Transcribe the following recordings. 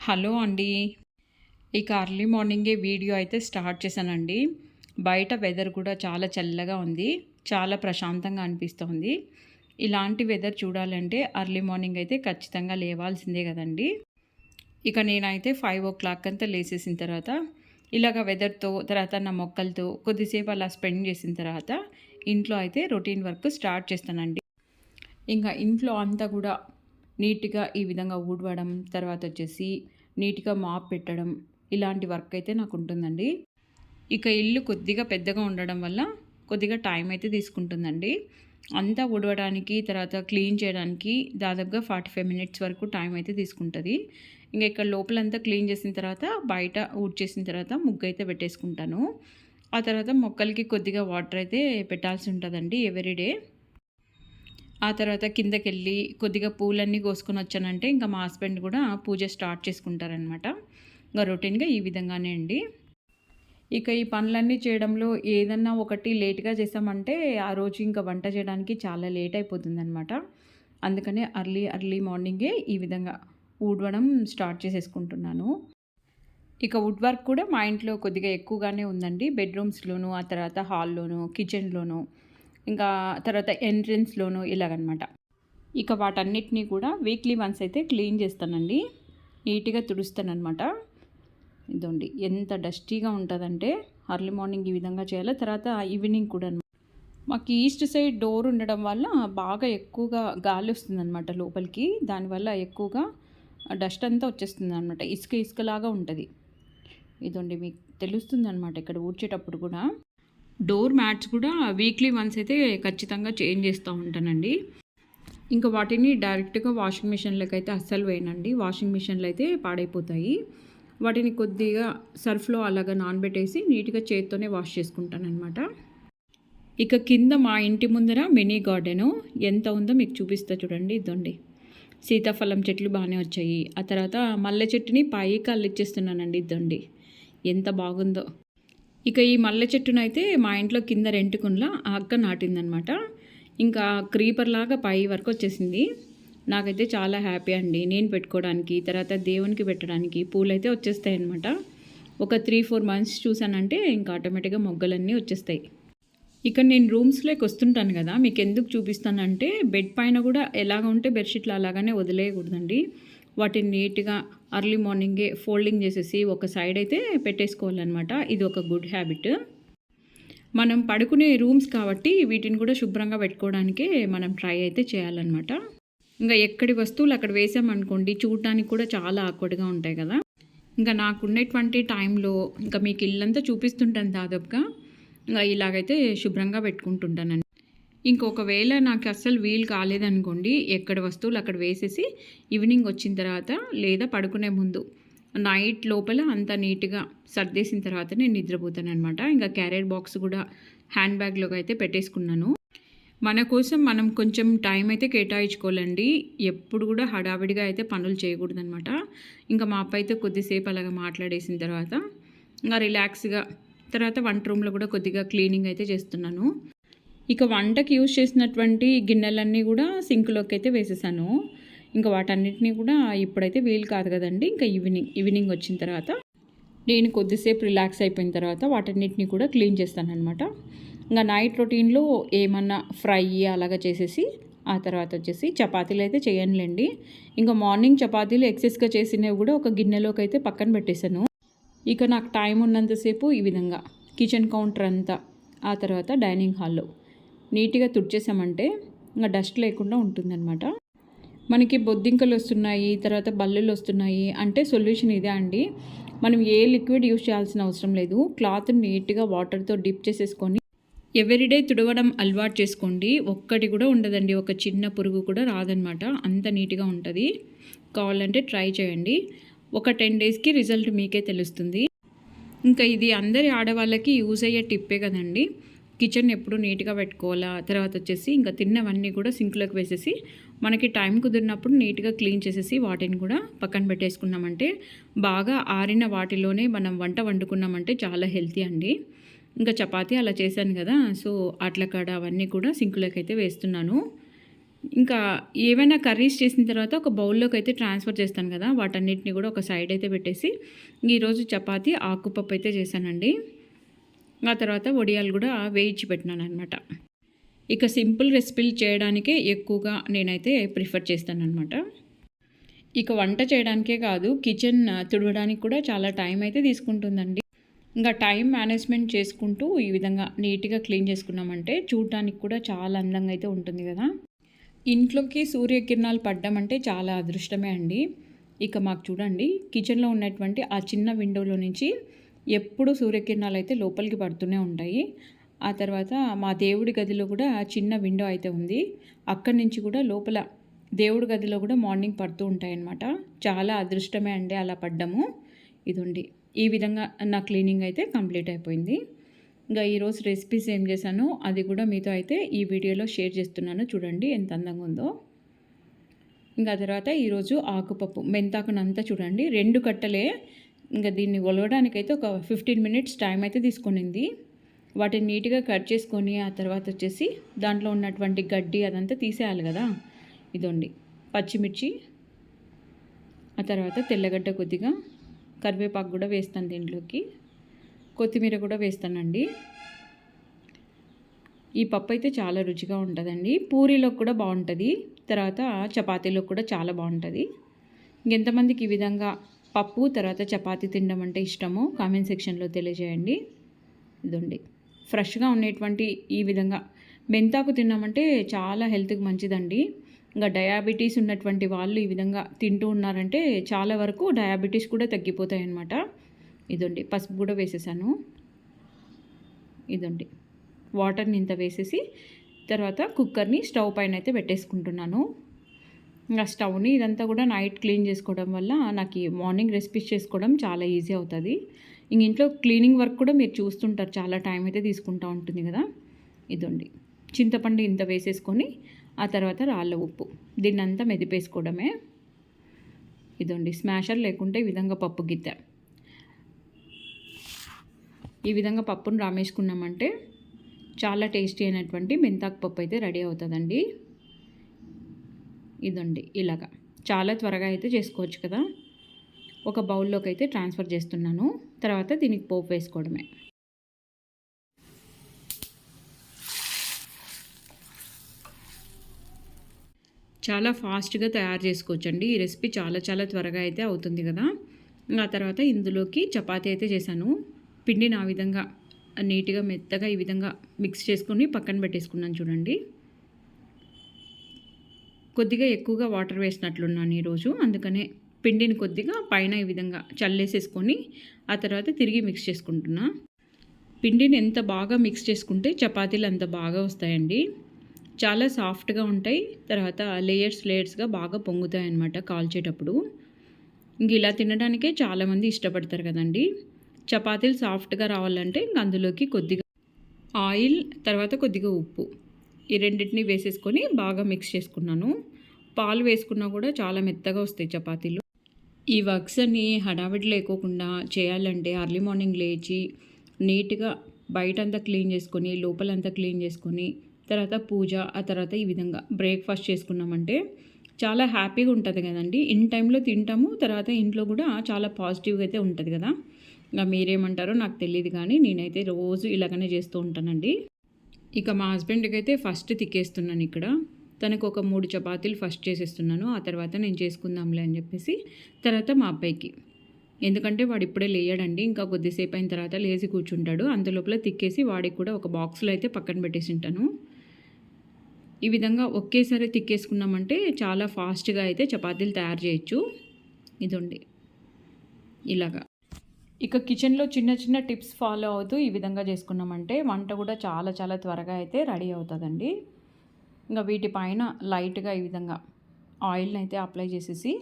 Hello అండి. ఇక early మార్నింగే వీడియో అయితే స్టార్ట్ చేశానండి. బయట వెదర్ కూడా చాలా చల్లగా ఉంది. చాలా ప్రశాంతంగా అనిపిస్తుంది. ఇలాంటి వెదర్ చూడాలంటే అర్లీ మార్నింగ్ అయితే ఖచ్చితంగా లేవాల్సిందే కదండి. ఇక నేనైతే ఫైవ్ ఓ క్లాక్ అంతా లేసేసిన తర్వాత ఇలాగ వెదర్తో తర్వాత నా మొక్కలతో కొద్దిసేపు అలా స్పెండ్ చేసిన తర్వాత ఇంట్లో అయితే రొటీన్ వర్క్ స్టార్ట్ చేస్తానండి. ఇంకా ఇంట్లో అంతా కూడా నీట్గా ఈ విధంగా ఊడవడం తర్వాత వచ్చేసి నీట్గా మాప్ పెట్టడం ఇలాంటి వర్క్ అయితే నాకు ఉంటుందండి. ఇక ఇల్లు కొద్దిగా పెద్దగా ఉండడం వల్ల కొద్దిగా టైం అయితే తీసుకుంటుందండి. అంతా ఊడవడానికి తర్వాత క్లీన్ చేయడానికి దాదాపుగా ఫార్టీ ఫైవ్ మినిట్స్ వరకు టైం అయితే తీసుకుంటుంది. ఇంకా ఇక్కడ లోపలంతా క్లీన్ చేసిన తర్వాత బయట ఊడ్చేసిన తర్వాత ముగ్గు అయితే పెట్టేసుకుంటాను. ఆ తర్వాత మొక్కలకి కొద్దిగా వాటర్ అయితే పెట్టాల్సి ఉంటుందండి ఎవ్రీడే. ఆ తర్వాత కిందకెళ్ళి కొద్దిగా పూలన్నీ కోసుకొని వచ్చానంటే ఇంకా మా హస్బెండ్ కూడా పూజ స్టార్ట్ చేసుకుంటారనమాట ఇంకా రొటీన్గా ఈ విధంగానే అండి. ఇక ఈ పనులన్నీ చేయడంలో ఏదన్నా ఒకటి లేట్గా చేసామంటే ఆ రోజు ఇంకా వంట చేయడానికి చాలా లేట్ అయిపోతుందనమాట అందుకనే అర్లీ అర్లీ మార్నింగే ఈ విధంగా ఊడవడం స్టార్ట్ చేసేసుకుంటున్నాను. ఇక వుడ్ వర్క్ కూడా మా ఇంట్లో కొద్దిగా ఎక్కువగానే ఉందండి. బెడ్రూమ్స్లోను ఆ తర్వాత హాల్లోను కిచెన్లోను ఇంకా తర్వాత ఎంట్రన్స్లోను ఇలాగనమాట. ఇక వాటన్నిటినీ కూడా వీక్లీ వన్స్ అయితే క్లీన్ చేస్తానండి. నీట్గా తుడుస్తానమాట ఇదండి ఎంత డస్టీగా ఉంటుందంటే అర్లీ మార్నింగ్ ఈ విధంగా చేయాలి తర్వాత ఈవినింగ్ కూడా మాకు ఈస్ట్ సైడ్ డోర్ ఉండడం వల్ల బాగా ఎక్కువగా గాలి వస్తుందన్నమాట లోపలికి. దానివల్ల ఎక్కువగా డస్ట్ అంతా వచ్చేస్తుంది అనమాట ఇసుక ఇసుకలాగా ఉంటుంది. ఇదండి మీకు తెలుస్తుంది అనమాట ఇక్కడ ఊడ్చేటప్పుడు కూడా. డోర్ మ్యాట్స్ కూడా వీక్లీ వన్స్ అయితే ఖచ్చితంగా చేంజ్ చేస్తూ ఉంటానండి. ఇంకా వాటిని డైరెక్ట్గా వాషింగ్ మిషన్లకు అయితే అస్సలు వేయనండి. వాషింగ్ మిషన్లు అయితే పాడైపోతాయి. వాటిని కొద్దిగా సర్ఫ్లో అలాగా నానబెట్టేసి నీట్గా చేత్తోనే వాష్ చేసుకుంటానమాట ఇక కింద మా ఇంటి ముందర మినీ గార్డెను ఎంత ఉందో మీకు చూపిస్తా చూడండి ఇదండి. సీతాఫలం చెట్లు బాగానే వచ్చాయి. ఆ తర్వాత మల్లె చెట్టుని పైకి ఇచ్చేస్తున్నానండి ఇదండి. ఎంత బాగుందో. ఇక ఈ మల్లె చెట్టునైతే మా ఇంట్లో కింద రెంటుకున్లా ఆ అక్క నాటిందనమాట. ఇంకా క్రీపర్ లాగా పై వరకు వచ్చేసింది. నాకైతే చాలా హ్యాపీ అండి. నేను పెట్టుకోవడానికి తర్వాత దేవునికి పెట్టడానికి పూలు అయితే వచ్చేస్తాయి అనమాట ఒక త్రీ ఫోర్ మంత్స్ చూసానంటే ఇంకా ఆటోమేటిక్గా మొగ్గలన్నీ వచ్చేస్తాయి. ఇక నేను రూమ్స్లోకి వస్తుంటాను కదా మీకు ఎందుకు చూపిస్తానంటే బెడ్ పైన కూడా ఎలాగ ఉంటే బెడ్షీట్లు అలాగానే వదిలేయకూడదండి. వాటిని నీట్గా అర్లీ మార్నింగే ఫోల్డింగ్ చేసేసి ఒక సైడ్ అయితే పెట్టేసుకోవాలన్నమాట. ఇది ఒక గుడ్ హ్యాబిట్. మనం పడుకునే రూమ్స్ కాబట్టి వీటిని కూడా శుభ్రంగా పెట్టుకోవడానికే మనం ట్రై అయితే చేయాలన్నమాట. ఇంకా ఎక్కడి వస్తువులు అక్కడ వేసామనుకోండి చూడటానికి కూడా చాలా ఆక్వర్డ్గా ఉంటాయి కదా. ఇంకా నాకున్నటువంటి టైంలో ఇంకా మీకు ఇల్లంతా చూపిస్తుంటాను దాదాపుగా. ఇంకా ఇలాగైతే శుభ్రంగా పెట్టుకుంటుంటానండి. ఇంకొకవేళ నాకు అస్సలు వీలు కాలేదనుకోండి ఎక్కడ వస్తువులు అక్కడ వేసేసి ఈవినింగ్ వచ్చిన తర్వాత లేదా పడుకునే ముందు నైట్ లోపల అంత నీట్గా సర్దేసిన తర్వాత నేను నిద్రపోతాను అనమాట ఇంకా క్యారియర్ బాక్స్ కూడా హ్యాండ్ బ్యాగ్లోకి అయితే పెట్టేసుకున్నాను. మన కోసం మనం కొంచెం టైం అయితే కేటాయించుకోవాలండి. ఎప్పుడు కూడా హడావిడిగా అయితే పనులు చేయకూడదనమాట ఇంకా మా అప్ప అయితే కొద్దిసేపు అలాగా మాట్లాడేసిన తర్వాత ఇంకా రిలాక్స్గా తర్వాత వంట రూమ్లో కూడా కొద్దిగా క్లీనింగ్ అయితే చేస్తున్నాను. ఇక వంటకి యూజ్ చేసినటువంటి గిన్నెలన్నీ కూడా సింక్లోకి అయితే వేసేసాను. ఇంకా వాటన్నిటిని కూడా ఇప్పుడైతే వీలు కాదు కదండి ఇంకా ఈవినింగ్ ఈవినింగ్ వచ్చిన తర్వాత నేను కొద్దిసేపు రిలాక్స్ అయిపోయిన తర్వాత వాటన్నిటిని కూడా క్లీన్ చేస్తాను అనమాట ఇంకా నైట్ రొటీన్లో ఏమన్నా ఫ్రై అలాగా చేసేసి ఆ తర్వాత వచ్చేసి చపాతీలు అయితే చేయనులేండి. ఇంకా మార్నింగ్ చపాతీలు ఎక్సెస్గా చేసినవి కూడా ఒక గిన్నెలోకి అయితే పక్కన పెట్టేశాను. ఇక నాకు టైం ఉన్నంతసేపు ఈ విధంగా కిచెన్ కౌంటర్ అంతా ఆ తర్వాత డైనింగ్ హాల్లో నీట్గా తుడిచేసామంటే ఇంకా డస్ట్ లేకుండా ఉంటుందన్నమాట. మనకి బొద్దింకలు వస్తున్నాయి తర్వాత బల్లులు వస్తున్నాయి అంటే సొల్యూషన్ ఇదే అండి. మనం ఏ లిక్విడ్ యూజ్ చేయాల్సిన అవసరం లేదు. క్లాత్ నీట్గా వాటర్తో డిప్ చేసేసుకొని ఎవ్రీడే తుడవడం అలవాటు చేసుకోండి. ఒక్కటి కూడా ఉండదండి. ఒక చిన్న పురుగు కూడా రాదనమాట అంత నీట్గా ఉంటుంది. కావాలంటే ట్రై చేయండి. ఒక టెన్ డేస్కి రిజల్ట్ మీకే తెలుస్తుంది. ఇంకా ఇది అందరి ఆడవాళ్ళకి యూజ్ అయ్యే టిప్పే కదండి. కిచెన్ ఎప్పుడు నీట్గా పెట్టుకోవాలా? తర్వాత వచ్చేసి ఇంకా తిన్నవన్నీ కూడా సింక్లోకి వేసేసి మనకి టైం కుదిరినప్పుడు నీట్గా క్లీన్ చేసేసి వాటిని కూడా పక్కన పెట్టేసుకున్నామంటే బాగా ఆరిన వాటిలోనే మనం వంట వండుకున్నామంటే చాలా హెల్తీ అండి. ఇంకా చపాతీ అలా చేశాను కదా సో అట్ల కాడ అవన్నీ కూడా సింకులోకి అయితే వేస్తున్నాను. ఇంకా ఏవైనా కర్రీస్ చేసిన తర్వాత ఒక బౌల్లోకి అయితే ట్రాన్స్ఫర్ చేస్తాను కదా వాటన్నిటిని కూడా ఒక సైడ్ అయితే పెట్టేసి ఈరోజు చపాతీ ఆకుపప్పు అయితే చేశానండి. ఆ తర్వాత వడియాలు కూడా వేయించి పెట్టినాను అనమాట ఇక సింపుల్ రెసిపీలు చేయడానికే ఎక్కువగా నేనైతే ప్రిఫర్ చేస్తాను అనమాట ఇక వంట చేయడానికే కాదు కిచెన్ తుడవడానికి కూడా చాలా టైం అయితే తీసుకుంటుందండి. ఇంకా టైం మేనేజ్మెంట్ చేసుకుంటూ ఈ విధంగా నీట్గా క్లీన్ చేసుకున్నామంటే చూడటానికి కూడా చాలా అందంగా అయితే ఉంటుంది కదా. ఇంట్లోకి సూర్యకిరణాలు పడ్డం అంటే చాలా అదృష్టమే అండి. ఇక మాకు చూడండి కిచెన్లో ఉన్నటువంటి ఆ చిన్న విండోలో నుంచి ఎప్పుడు సూర్యకిరణాలు అయితే లోపలికి పడుతూనే ఉంటాయి. ఆ తర్వాత మా దేవుడి గదిలో కూడా చిన్న విండో అయితే ఉంది. అక్కడి నుంచి కూడా లోపల దేవుడి గదిలో కూడా మార్నింగ్ పడుతూ ఉంటాయన్నమాట. చాలా అదృష్టమే అండి అలా పడ్డము. ఇది ఉండి ఈ విధంగా నా క్లీనింగ్ అయితే కంప్లీట్ అయిపోయింది. ఇంకా ఈరోజు రెసిపీస్ ఏం చేశానో అది కూడా మీతో అయితే ఈ వీడియోలో షేర్ చేస్తున్నాను. చూడండి ఎంత అందంగా ఉందో. ఇంకా తర్వాత ఈరోజు ఆకుపప్పు మెంతాకునంతా చూడండి. రెండు కట్టలే. ఇంకా దీన్ని ఒలవడానికైతే ఒక ఫిఫ్టీన్ మినిట్స్ టైం అయితే తీసుకునింది. వాటిని నీట్గా కట్ చేసుకొని ఆ తర్వాత వచ్చేసి దాంట్లో ఉన్నటువంటి గడ్డి అదంతా తీసేయాలి కదా. ఇదండి. పచ్చిమిర్చి ఆ తర్వాత తెల్లగడ్డ కొద్దిగా కరివేపాకు కూడా వేస్తాను దీంట్లోకి. కొత్తిమీర కూడా వేస్తానండి. ఈ పప్పు అయితే చాలా రుచిగా ఉంటుందండి. పూరీలోకి కూడా బాగుంటుంది. తర్వాత చపాతీలోకి కూడా చాలా బాగుంటుంది. ఇంకెంతమందికి ఈ విధంగా పప్పు తర్వాత చపాతి తినడం అంటే ఇష్టమో. కామెంట్ సెక్షన్లో తెలియజేయండి. ఇదండి. ఫ్రెష్గా ఉండేటువంటి ఈ విధంగా మెంతాకు తిన్నామంటే చాలా హెల్త్కి మంచిదండి. ఇంకా డయాబెటీస్ ఉన్నటువంటి వాళ్ళు ఈ విధంగా తింటూ ఉన్నారంటే చాలా వరకు డయాబెటీస్ కూడా తగ్గిపోతాయి అన్నమాట ఇదండి. పసుపు కూడా వేసేసాను. ఇదండి. వాటర్ని ఇంత వేసేసి తర్వాత కుక్కర్ని స్టవ్ పైన అయితే పెట్టేసుకుంటున్నాను. ఇంకా స్టవ్ని ఇదంతా కూడా నైట్ క్లీన్ చేసుకోవడం వల్ల నాకు మార్నింగ్ రెసిపీస్ చేసుకోవడం చాలా ఈజీ అవుతుంది. ఇంక ఇంట్లో క్లీనింగ్ వర్క్ కూడా మీరు చూస్తుంటారు చాలా టైం అయితే తీసుకుంటూ ఉంటుంది కదా. ఇదండి. చింతపండు ఇంత వేసేసుకొని ఆ తర్వాత రాళ్ళ ఉప్పు. దీన్ని అంతా మెదిపేసుకోవడమే. ఇదండి. స్మాషర్ లేకుంటే ఈ విధంగా పప్పు గిత్త. ఈ విధంగా పప్పును రామేసుకున్నామంటే చాలా టేస్టీ అయినటువంటి మెంతాకు పప్పు అయితే రెడీ అవుతుందండి. ఇదండి ఇలాగా. చాలా త్వరగా అయితే చేసుకోవచ్చు కదా. ఒక బౌల్లోకి అయితే ట్రాన్స్ఫర్ చేస్తున్నాను. తర్వాత దీనికి పోపు వేసుకోవడమే. చాలా ఫాస్ట్గా తయారు చేసుకోవచ్చండి. ఈ రెసిపీ చాలా చాలా త్వరగా అయితే అవుతుంది కదా. ఆ తర్వాత ఇందులోకి చపాతీ అయితే చేశాను. పిండిని ఆ విధంగా నీట్గా మెత్తగా ఈ విధంగా మిక్స్ చేసుకొని పక్కన పెట్టేసుకున్నాను చూడండి. కొద్దిగా ఎక్కువగా వాటర్ వేసినట్లున్నాను ఈరోజు. అందుకనే పిండిని కొద్దిగా పైన ఈ విధంగా చల్లేసేసుకొని ఆ తర్వాత తిరిగి మిక్స్ చేసుకుంటున్నా. పిండిని ఎంత బాగా మిక్స్ చేసుకుంటే చపాతీలు అంత బాగా వస్తాయండి. చాలా సాఫ్ట్గా ఉంటాయి. తర్వాత లేయర్స్ లేయర్స్గా బాగా పొంగుతాయి అన్నమాట కాల్చేటప్పుడు. ఇంక ఇలా తినడానికే చాలామంది ఇష్టపడతారు కదండి. చపాతీలు సాఫ్ట్గా రావాలంటే ఇంక అందులోకి కొద్దిగా ఆయిల్ తర్వాత కొద్దిగా ఉప్పు. ఈ రెండింటిని వేసేసుకొని బాగా మిక్స్ చేసుకున్నాను. పాలు వేసుకున్నా కూడా చాలా మెత్తగా వస్తాయి చపాతీలు. ఈ వర్క్స్ అన్ని హడావిడి లేకోకుండా చేయాలంటే అర్లీ మార్నింగ్ లేచి నీట్గా బయటంతా క్లీన్ చేసుకొని లోపలంతా క్లీన్ చేసుకొని తర్వాత పూజ ఆ తర్వాత ఈ విధంగా బ్రేక్ఫాస్ట్ చేసుకున్నామంటే చాలా హ్యాపీగా ఉంటుంది కదండి. ఇన్ టైంలో తింటాము తర్వాత ఇంట్లో కూడా చాలా పాజిటివ్గా అయితే ఉంటుంది కదా. ఇంకా మీరేమంటారో నాకు తెలియదు కానీ నేనైతే రోజు ఇలాగనే చేస్తూ ఉంటానండి. ఇక మా హస్బెండ్కి అయితే ఫస్ట్ తిక్కేస్తున్నాను ఇక్కడ. తనకు ఒక మూడు చపాతీలు ఫస్ట్ చేసేస్తున్నాను. ఆ తర్వాత నేను చేసుకుందాంలే అని చెప్పేసి తర్వాత మా అబ్బాయికి. ఎందుకంటే వాడు ఇప్పుడే లేయడండి. ఇంకా కొద్దిసేపు అయిన తర్వాత లేచి కూర్చుంటాడు. అంతలోపల తిక్కేసి వాడికి కూడా ఒక బాక్స్లో అయితే పక్కన పెట్టేసి ఉంటాను. ఈ విధంగా ఒకేసారి తిక్కేసుకున్నామంటే చాలా ఫాస్ట్గా అయితే చపాతీలు తయారు చేయొచ్చు. ఇదండి. ఇలాగా. ఇక కిచెన్లో చిన్న చిన్న టిప్స్ ఫాలో అవుతూ ఈ విధంగా చేసుకున్నామంటే వంట కూడా చాలా చాలా త్వరగా అయితే రెడీ అవుతుందండి. ఇంకా వీటిపైన లైట్గా ఈ విధంగా ఆయిల్ని అయితే అప్లై చేసేసి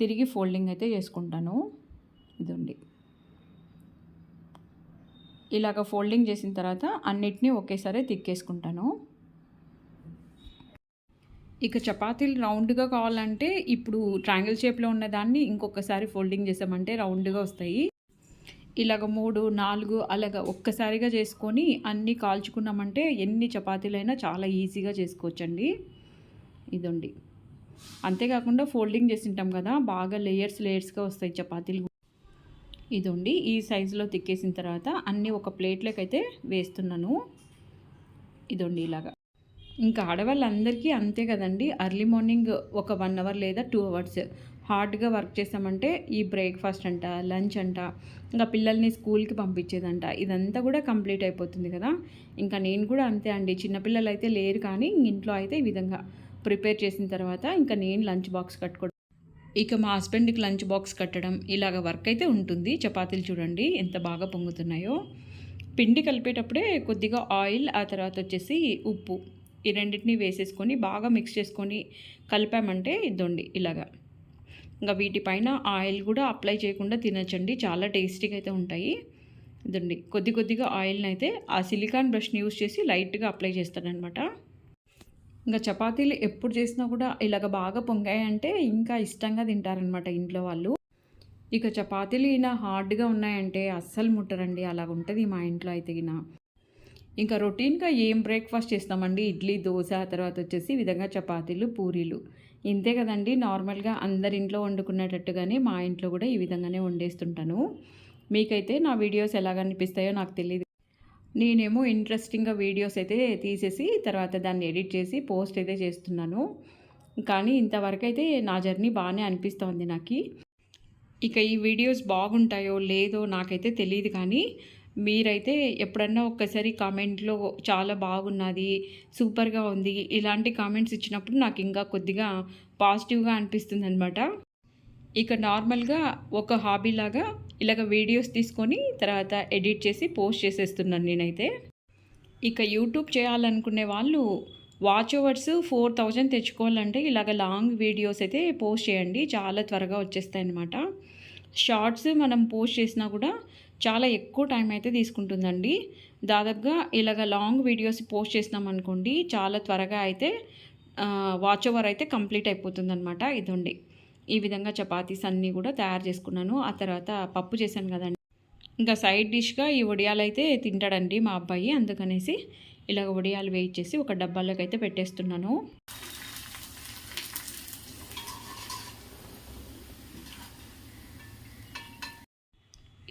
తిరిగి ఫోల్డింగ్ అయితే చేసుకుంటాను. ఇదండి. ఇలాగ ఫోల్డింగ్ చేసిన తర్వాత అన్నిటినీ ఒకేసారి తిక్కేసుకుంటాను. ఇక చపాతీలు రౌండ్గా కావాలంటే ఇప్పుడు ట్రయాంగిల్ షేప్లో ఉన్నదాన్ని ఇంకొకసారి ఫోల్డింగ్ చేసామంటే రౌండ్గా వస్తాయి. ఇలాగ మూడు నాలుగు అలాగ ఒక్కసారిగా చేసుకొని అన్నీ కాల్చుకున్నామంటే ఎన్ని చపాతీలైనా చాలా ఈజీగా చేసుకోవచ్చండి. ఇదండి. అంతేకాకుండా ఫోల్డింగ్ చేసి ఉంటాం కదా బాగా లేయర్స్ లేయర్స్గా వస్తాయి చపాతీలు ఇదండి. ఈ సైజులో తిక్కేసిన తర్వాత అన్నీ ఒక ప్లేట్లోకి అయితే వేస్తున్నాను. ఇదండి ఇలాగా. ఇంకా ఆడవాళ్ళందరికీ అంతే కదండి. అర్లీ మార్నింగ్ ఒక వన్ అవర్ లేదా టూ అవర్స్ హార్డ్గా వర్క్ చేసామంటే ఈ బ్రేక్ఫాస్ట్ అంట లంచ్ అంట ఇంకా పిల్లల్ని స్కూల్కి పంపించేదంట. ఇదంతా కూడా కంప్లీట్ అయిపోతుంది కదా. ఇంకా నేను కూడా అంతే అండి. చిన్నపిల్లలు అయితే లేరు కానీ ఇంట్లో అయితే ఈ విధంగా ప్రిపేర్ చేసిన తర్వాత ఇంకా నేను లంచ్ బాక్స్ కట్టుకోవడం ఇక మా హస్బెండ్కి లంచ్ బాక్స్ కట్టడం ఇలాగ వర్క్ అయితే ఉంటుంది. చపాతీలు చూడండి ఎంత బాగా పొంగుతున్నాయో. పిండి కలిపేటప్పుడే కొద్దిగా ఆయిల్ ఆ తర్వాత వచ్చేసి ఉప్పు. ఈ రెండింటిని వేసేసుకొని బాగా మిక్స్ చేసుకొని కలిపామంటే ఇదండి ఇలాగా. ఇంకా వీటిపైన ఆయిల్ కూడా అప్లై చేయకుండా తినచ్చండి. చాలా టేస్టీగా అయితే ఉంటాయి. ఇదండి. కొద్ది కొద్దిగా ఆయిల్ని అయితే ఆ సిలికాన్ బ్రష్ని యూస్ చేసి లైట్గా అప్లై చేస్తానమాట ఇంకా చపాతీలు ఎప్పుడు చేసినా కూడా ఇలాగ బాగా పొంగాయంటే ఇంకా ఇష్టంగా తింటారనమాట ఇంట్లో వాళ్ళు. ఇక చపాతీలు ఈయన హార్డ్గా ఉన్నాయంటే అస్సలు ముట్టరండి. అలాగ ఉంటుంది మా ఇంట్లో అయితే ఈయన. ఇంకా రొటీన్గా ఏం బ్రేక్ఫాస్ట్ చేస్తామండి? ఇడ్లీ దోశ తర్వాత వచ్చేసి విధంగా చపాతీలు పూరీలు. ఇంతే కదండి నార్మల్గా అందరి ఇంట్లో వండుకునేటట్టుగానే మా ఇంట్లో కూడా ఈ విధంగానే వండేస్తుంటాను. మీకైతే నా వీడియోస్ ఎలాగనిపిస్తాయో నాకు తెలియదు నేనేమో ఇంట్రెస్టింగ్గా వీడియోస్ అయితే తీసేసి తర్వాత దాన్ని ఎడిట్ చేసి పోస్ట్ అయితే చేస్తున్నాను. కానీ ఇంతవరకు అయితే నా జర్నీ బాగానే అనిపిస్తోంది నాకు. ఇక ఈ వీడియోస్ బాగుంటాయో లేదో నాకైతే తెలియదు కానీ మీరైతే ఎప్పుడన్నా ఒక్కసారి కామెంట్లో చాలా బాగున్నది సూపర్గా ఉంది ఇలాంటి కామెంట్స్ ఇచ్చినప్పుడు నాకు ఇంకా కొద్దిగా పాజిటివ్గా అనిపిస్తుంది అనమాట ఇక నార్మల్గా ఒక హాబీలాగా ఇలాగ వీడియోస్ తీసుకొని తర్వాత ఎడిట్ చేసి పోస్ట్ చేసేస్తున్నాను నేనైతే. ఇక యూట్యూబ్ చేయాలనుకునే వాళ్ళు వాచ్ ఓవర్స్ ఫోర్ థౌజండ్ తెచ్చుకోవాలంటే ఇలాగ లాంగ్ వీడియోస్ అయితే పోస్ట్ చేయండి. చాలా త్వరగా వచ్చేస్తాయి అనమాట షార్ట్స్ మనం పోస్ట్ చేసినా కూడా చాలా ఎక్కువ టైం అయితే తీసుకుంటుందండి. దాదాపుగా ఇలాగ లాంగ్ వీడియోస్ పోస్ట్ చేసినాం అనుకోండి చాలా త్వరగా అయితే వాచ్ ఓవర్ అయితే కంప్లీట్ అయిపోతుంది అనమాట ఇదండి. ఈ విధంగా చపాతీస్ అన్నీ కూడా తయారు చేసుకున్నాను. ఆ తర్వాత పప్పు చేశాను కదండి. ఇంకా సైడ్ డిష్గా ఈ వడియాలు అయితే తింటాడండి మా అబ్బాయి. అందుకనేసి ఇలాగ వడియాలు వేయించేసి ఒక డబ్బాలోకి అయితే పెట్టేస్తున్నాను.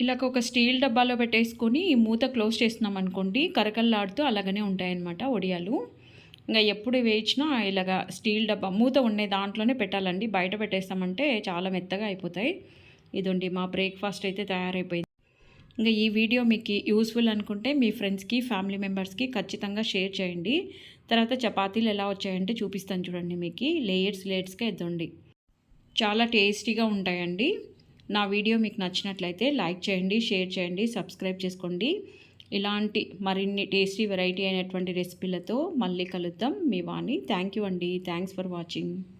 ఇలాగ ఒక స్టీల్ డబ్బాలో పెట్టేసుకొని మూత క్లోజ్ చేస్తున్నాం అనుకోండి కరకల్లాడుతూ అలాగనే ఉంటాయన్నమాట వడియాలు. ఇంకా ఎప్పుడు వేయించినా ఇలాగ స్టీల్ డబ్బా మూత ఉండే దాంట్లోనే పెట్టాలండి. బయట పెట్టేస్తామంటే చాలా మెత్తగా అయిపోతాయి. ఇదండి మా బ్రేక్ఫాస్ట్ అయితే తయారైపోయింది. ఇంకా ఈ వీడియో మీకు యూస్ఫుల్ అనుకుంటే మీ ఫ్రెండ్స్కి ఫ్యామిలీ మెంబర్స్కి ఖచ్చితంగా షేర్ చేయండి. తర్వాత చపాతీలు ఎలా వచ్చాయంటే చూపిస్తాను చూడండి మీకు. లేయర్స్ లేయర్స్గా ఎద్దండి చాలా టేస్టీగా ఉంటాయండి. నా వీడియో మీకు నచ్చినట్లయితే లైక్ చేయండి షేర్ చేయండి సబ్స్క్రైబ్ చేసుకోండి. ఇలాంటి మరిన్ని టేస్టీ వెరైటీ అయినటువంటి రెసిపీలతో మళ్ళీ కలుద్దాం. మీ వాణి. థ్యాంక్ యూ అండి. Thanks for watching.